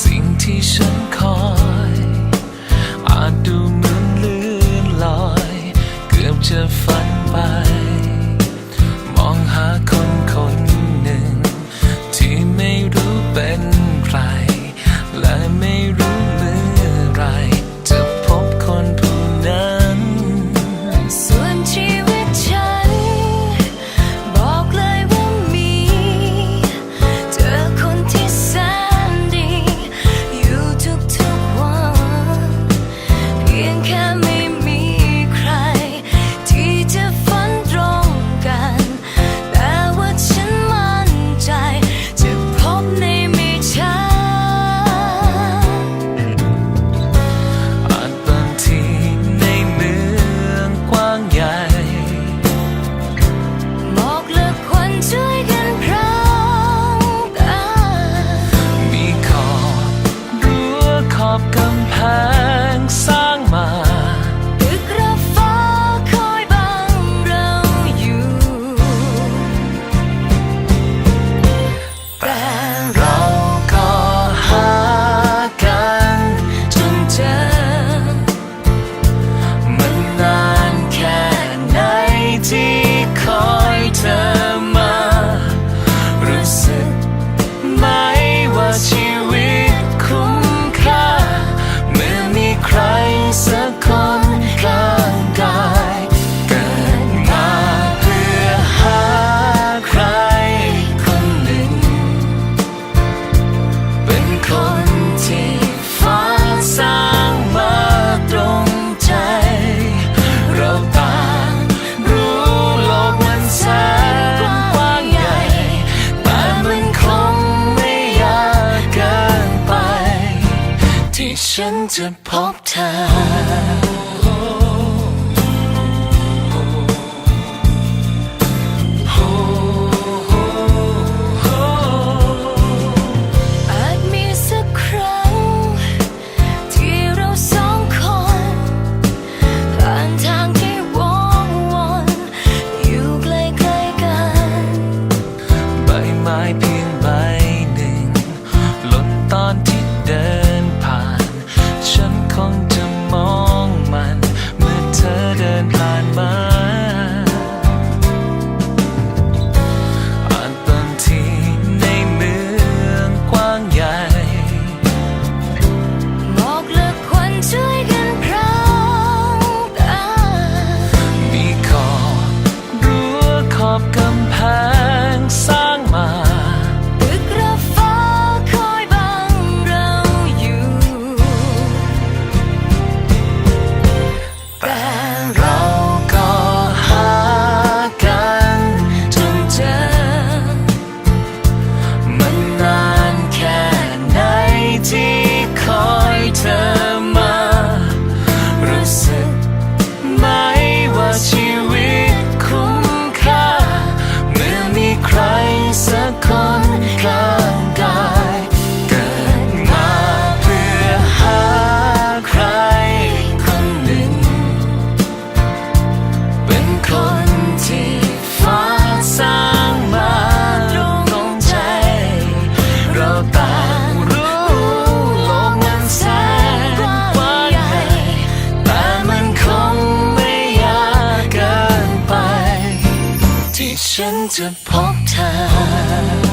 สิ่งที่ฉันคอย อาจดูเหมือนลื่นลอย เกือบจะฝัน จะพบเธอ to pop time.